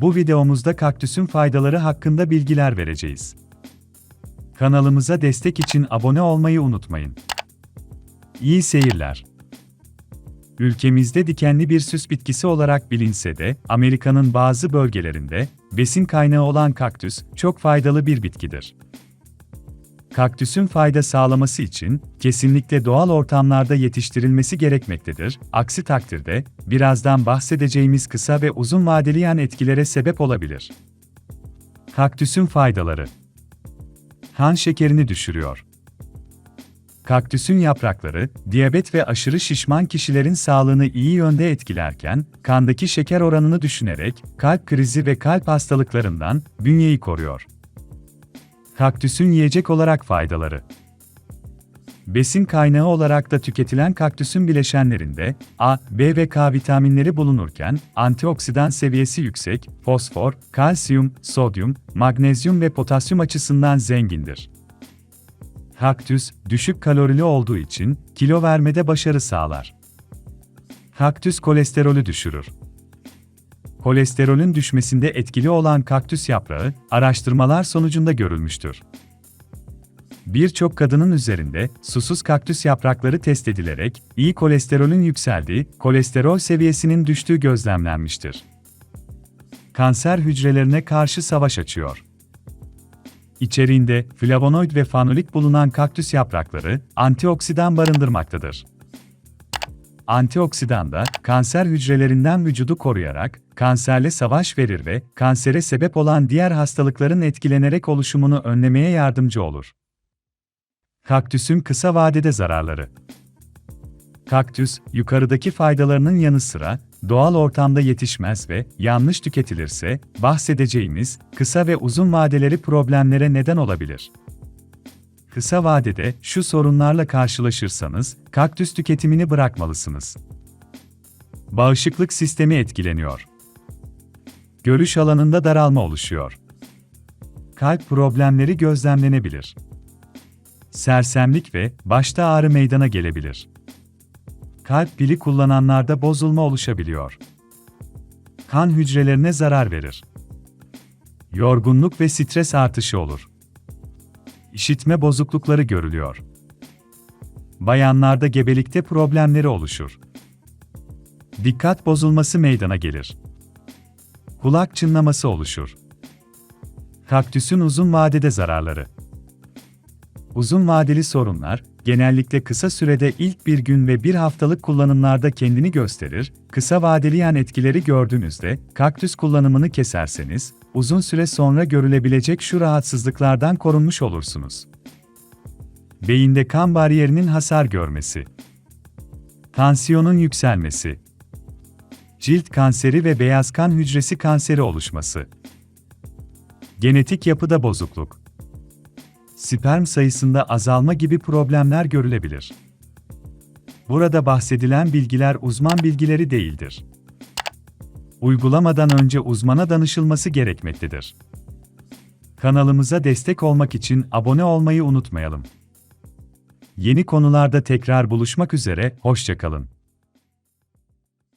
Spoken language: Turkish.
Bu videomuzda kaktüsün faydaları hakkında bilgiler vereceğiz. Kanalımıza destek için abone olmayı unutmayın. İyi seyirler. Ülkemizde dikenli bir süs bitkisi olarak bilinse de, Amerika'nın bazı bölgelerinde besin kaynağı olan kaktüs çok faydalı bir bitkidir. Kaktüsün fayda sağlaması için kesinlikle doğal ortamlarda yetiştirilmesi gerekmektedir. Aksi takdirde birazdan bahsedeceğimiz kısa ve uzun vadeli yan etkilere sebep olabilir. Kaktüsün faydaları kan şekerini düşürüyor. Kaktüsün yaprakları, diyabet ve aşırı şişman kişilerin sağlığını iyi yönde etkilerken, kandaki şeker oranını düşünerek kalp krizi ve kalp hastalıklarından bünyeyi koruyor. Kaktüsün yiyecek olarak faydaları Besin kaynağı olarak da tüketilen kaktüsün bileşenlerinde A, B ve K vitaminleri bulunurken, antioksidan seviyesi yüksek, fosfor, kalsiyum, sodyum, magnezyum ve potasyum açısından zengindir. Kaktüs, düşük kalorili olduğu için kilo vermede başarı sağlar. Kaktüs kolesterolü düşürür. Kolesterolün düşmesinde etkili olan kaktüs yaprağı, araştırmalar sonucunda görülmüştür. Birçok kadının üzerinde susuz kaktüs yaprakları test edilerek iyi kolesterolün yükseldiği, kolesterol seviyesinin düştüğü gözlemlenmiştir. Kanser hücrelerine karşı savaş açıyor. İçeriğinde flavonoid ve fanolik bulunan kaktüs yaprakları antioksidan barındırmaktadır. Antioksidan da kanser hücrelerinden vücudu koruyarak kanserle savaş verir ve kansere sebep olan diğer hastalıkların etkilenerek oluşumunu önlemeye yardımcı olur. Kaktüsün kısa vadede zararları. Kaktüs, yukarıdaki faydalarının yanı sıra doğal ortamda yetişmez ve yanlış tüketilirse bahsedeceğimiz kısa ve uzun vadeleri problemlere neden olabilir. Kısa vadede şu sorunlarla karşılaşırsanız kaktüs tüketimini bırakmalısınız. Bağışıklık sistemi etkileniyor. Görüş alanında daralma oluşuyor. Kalp problemleri gözlemlenebilir. Sersemlik ve başta ağrı meydana gelebilir. Kalp pili kullananlarda bozulma oluşabiliyor. Kan hücrelerine zarar verir. Yorgunluk ve stres artışı olur. İşitme bozuklukları görülüyor. Bayanlarda gebelikte problemleri oluşur. Dikkat bozulması meydana gelir. Kulak çınlaması oluşur. Kaktüsün uzun vadede zararları. Uzun vadeli sorunlar, genellikle kısa sürede ilk bir gün ve bir haftalık kullanımlarda kendini gösterir, kısa vadeli yan etkileri gördüğünüzde, kaktüs kullanımını keserseniz, uzun süre sonra görülebilecek şu rahatsızlıklardan korunmuş olursunuz. Beyinde kan bariyerinin hasar görmesi, tansiyonun yükselmesi, cilt kanseri ve beyaz kan hücresi kanseri oluşması, genetik yapıda bozukluk, sperm sayısında azalma gibi problemler görülebilir. Burada bahsedilen bilgiler uzman bilgileri değildir. Uygulamadan önce uzmana danışılması gerekmektedir. Kanalımıza destek olmak için abone olmayı unutmayalım. Yeni konularda tekrar buluşmak üzere, hoşçakalın.